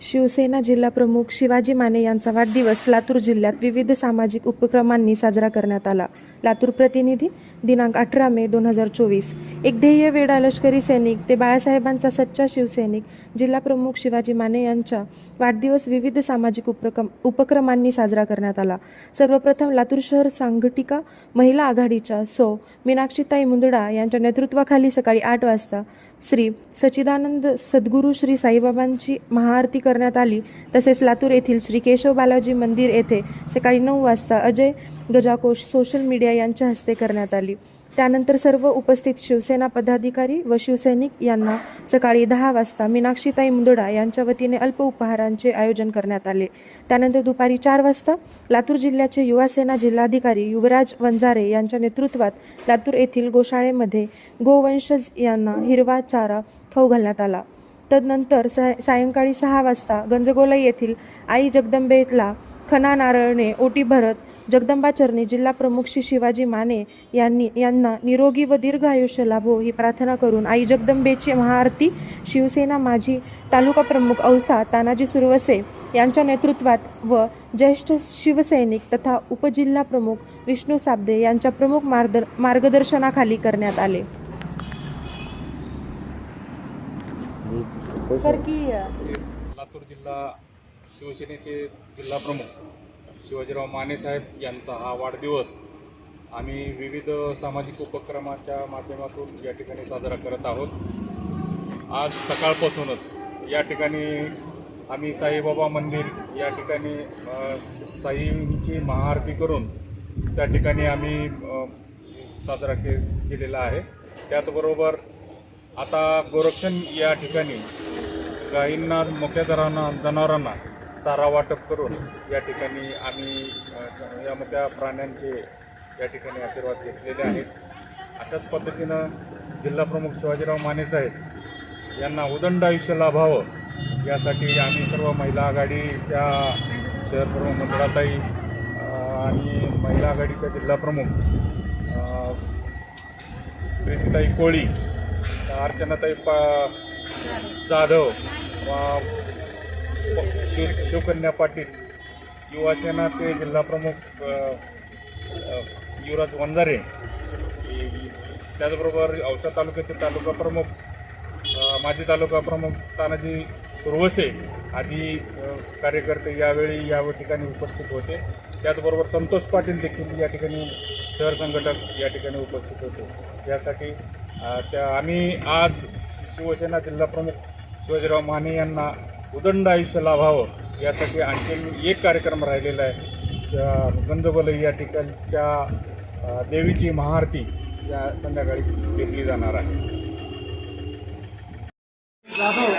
शिवसेना जिल्हाप्रमुख शिवाजी माने यांचा वाढदिवस लातूर जिल्ह्यात विविध सामाजिक उपक्रमांनी साजरा करण्यात आला. लातूर प्रतिनिधी दिनांक अठरा मे दोन हजार चोवीस. एक ध्येय वेडा लष्करी सैनिक ते बाळासाहेबांचा सच्चा शिवसैनिक जिल्हाप्रमुख शिवाजी माने यांचा वाढदिवस विविध सामाजिक उपक्रम उपक्रमांनी साजरा करण्यात आला. सर्वप्रथम लातूर शहर सांगटिका महिला आघाडीच्या सो मीनाक्षीताई मुंदडा यांच्या नेतृत्वाखाली सकाळी आठ वाजता श्री सच्चिदानंद सद्गुरू श्री साईबाबांची महाआरती करण्यात आली. तसेच लातूर येथील श्री केशव बालाजी मंदिर येथे सकाळी नऊ वाजता अजय गजाकोश सोशल मीडिया यांच्या हस्ते करण्यात आली. त्यानंतर सर्व उपस्थित शिवसेना पदाधिकारी व शिवसैनिक यांना सकाळी दहा वाजता मीनाक्षीताई मुंदडा यांच्या वतीने अल्प उपहारांचे आयोजन करण्यात आले. त्यानंतर दुपारी चार वाजता लातूर जिल्ह्याचे युवासेना जिल्हाधिकारी युवराज वंजारे यांच्या नेतृत्वात लातूर येथील गोशाळेमध्ये गोवंशज यांना हिरवा चारा खाऊ घालण्यात आला. तदनंतर साय सायंकाळी सहा वाजता गंजगोलाई येथील आई जगदंबेला खना नारळने ओटी भरत जगदंबा चरणी जिल्हा प्रमुख श्री शिवाजी माने यांनी यांना निरोगी व दीर्घ आयुष्य लाभो ही प्रार्थना करून आई जगदंबेची महाआरती शिवसेना माजी तालुका प्रमुख औसा तानाजी सुरवसे यांच्या नेतृत्वात व ज्येष्ठ शिवसैनिक तथा उपजिल्हा प्रमुख विष्णू साबदे यांच्या प्रमुख मार्ग मार्गदर्शनाखाली करण्यात आले. लातूर जिल्हा शिवसेनेचे जिल्हा प्रमुख शिवाजीराव मानेसाहेब यांचा हा वाढदिवस आम्ही विविध सामाजिक उपक्रमाच्या माध्यमातून या ठिकाणी साजरा करत आहोत. आज सकाळपासूनच या ठिकाणी आम्ही साईबाबा मंदिर या ठिकाणी साईंची महाआरती करून त्या ठिकाणी आम्ही साजरा के केलेला आहे. त्याचबरोबर आता गोरक्षण या ठिकाणी गायींना मोठ्या जनावरांना जनावरांना चारा वाटप करून या ठिकाणी आम्ही या मोठ्या प्राण्यांचे या ठिकाणी आशीर्वाद घेतलेले आहेत. अशाच पद्धतीनं जिल्हाप्रमुख शिवाजीराव मानेसाहेब यांना उदंड आयुष्य लाभावं यासाठी आम्ही सर्व महिला आघाडीच्या शहर प्रमुख मंडळाताई आणि महिला आघाडीच्या जिल्हाप्रमुख प्रीतीताई कोळी अर्चनाताई पा जाधव शिव शिवकन्या पाटील युवासेनाचे जिल्हाप्रमुख युवराज वंजारे त्याचबरोबर औसा तालुक्याचे तालुका प्रमुख माजी तालुका प्रमुख तानाजी सुरवसे आदी कार्यकर्ते यावेळी या ठिकाणी उपस्थित होते. त्याचबरोबर संतोष पाटील देखील या ठिकाणी शहर संघटक या ठिकाणी उपस्थित होते. यासाठी त्या आम्ही आज शिवसेना जिल्हाप्रमुख शिवाजीराव माने यांना उदंड आयुष्य लाभावं यासाठी आणखी एक कार्यक्रम राहिलेला आहे. गंजबलई या ठिकाणच्या देवीची महाआरती या संध्याकाळी घेतली जाणार आहे. जाधव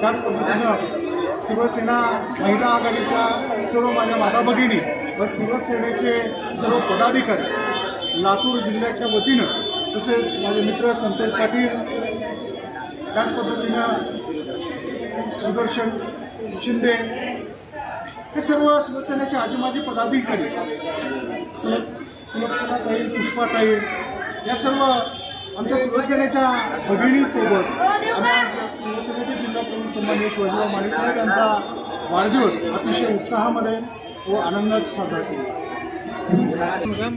त्याच पद्धतीनं शिवसेना महिला आघाडीच्या सर्व माझ्या माता भगिनी व शिवसेनेचे सर्व पदाधिकारी लातूर जिल्ह्याच्या वतीनं तसेच माझे मित्र संतोष पाटील त्याच पद्धतीनं सुदर्शन शिंदे हे सर्व शिवसेनेचे आजीमाजी पदाधिकारी सुल सुलक्षणाताई पुष्पाताई या सर्व आमच्या शिवसेनेच्या भगिनीसोबत आम्ही शिवसेनेचे जिल्हा प्रमुख सन्माननीय शिवाजीराव माणेसाहेब यांचा वाढदिवस अतिशय उत्साहामध्ये व आनंदात साजरा केला.